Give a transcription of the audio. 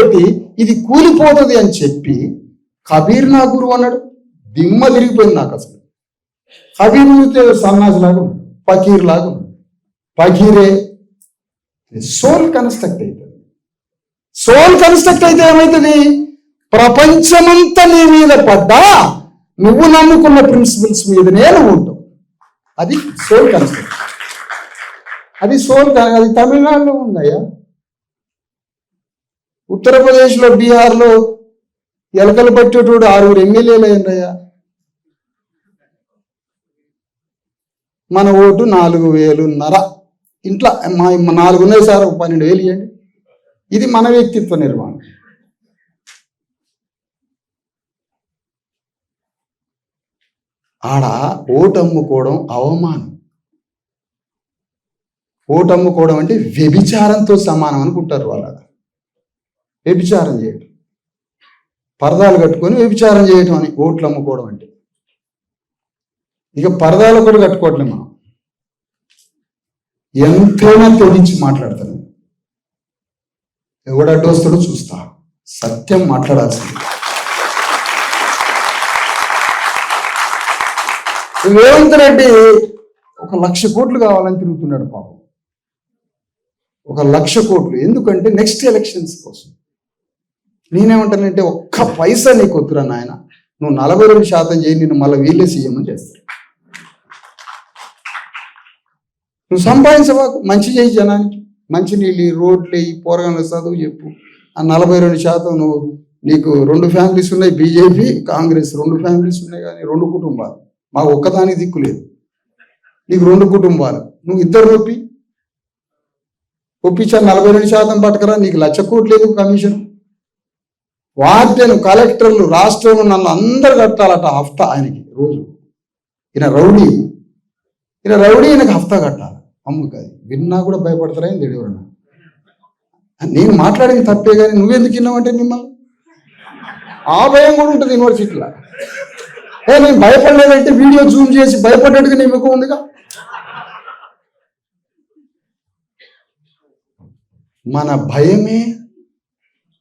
పెట్టి ఇది కూలిపోతుంది అని చెప్పి కబీర్ నా గురువు అన్నాడు. దిమ్మ తిరిగిపోయింది నాకు అసలు. కబీర్ చూస్తే సన్నాసి లాగా పకీర్ లాగా పకీరే సోల్ కన్స్ట్రక్ట్ అవుతుంది సోల్ కన్స్ట్రక్ట్ అయితే ఏమవుతుంది ప్రపంచమంతా నీ మీద పడ్డా నువ్వు నమ్ముకున్న ప్రిన్సిపల్స్ మీదనే నువ్వు ఉంటావు. అది సోల్ కన్స్ట్రక్ట్. అది సోల్ అది తమిళనాడులో ఉందయ్యా. ఉత్తరప్రదేశ్లో బీహార్లో ఎలకలు పట్టేటోడు ఆరుగురు ఎమ్మెల్యేలు అయ్యారయ్యా మన ఓటు నాలుగు వేలున్నర ఇంట్లో మా నాలుగు ఉన్నాయి సార్ ఒక పన్నెండు వేలు ఇవ్వండి. ఇది మన వ్యక్తిత్వ నిర్మాణం. ఆడ ఓటు అమ్ముకోవడం అవమానం. ఓటు అమ్ముకోవడం అంటే వ్యభిచారంతో సమానం అనుకుంటారు వాళ్ళ. వ్యభిచారం చేయటం. పరదాలు కట్టుకొని వ్యభిచారం చేయటం అని ఓట్లు అమ్ముకోవడం అంటే. ఇక పరదాలు కూడా కట్టుకోవట్లే మనం. ఎంతైనా తెగించి మాట్లాడతాను. ఎవడు అడ్డొస్తాడో చూస్తా. సత్యం మాట్లాడాల్సింది. రేవంత్ రెడ్డి ఒక లక్ష కోట్లు కావాలని తిరుగుతున్నాడు పాపం. ఒక లక్ష కోట్లు. ఎందుకంటే నెక్స్ట్ ఎలక్షన్స్ కోసం. నేనేమంటానంటే ఒక్క పైసా నీకు వద్దురా నాయన. నువ్వు నలభై రెండు శాతం చేయి నేను మళ్ళీ వీళ్ళే సీఎం అని నువ్వు సంపాదించవా? మంచి చేయి జనానికి మంచి నీళ్ళు రోడ్లు ఈ పోరగాళ్ళ చదువు చెప్పు. ఆ నలభై రెండు శాతం నువ్వు నీకు రెండు ఫ్యామిలీస్ ఉన్నాయి బీజేపీ కాంగ్రెస్. రెండు ఫ్యామిలీస్ ఉన్నాయి కానీ రెండు కుటుంబాలు. మాకు ఒక్కదానికి దిక్కు లేదు. నీకు రెండు కుటుంబాలు. నువ్వు ఇద్దరు ఒప్పి. ఒప్పించా నలభై రెండు శాతం పట్టుకరా. నీకు లక్ష కోట్లు లేదు కమిషన్? వార్డెన్ కలెక్టర్లు రాష్ట్రంలో నన్ను అందరు కట్టాలట హఫ్తా ఆయనకి రోజు. ఈయన రౌడీ. ఈయన రౌడీ ఈయనకి హఫ్తా కట్టాలి. అమ్మకి అది విన్నా కూడా భయపడతారా ఏంది ఎవరన్నా? నేను మాట్లాడింది తప్పే కానీ నువ్వెందుకు విన్నావంటే మిమ్మల్ని? ఆ భయం కూడా ఉంటుంది యూనివర్సిటీలో. ఏ నేను భయపడలేదంటే వీడియో జూమ్ చేసి భయపడ్డట్టుగా నీ ముఖం ఉందిగా? మన భయమే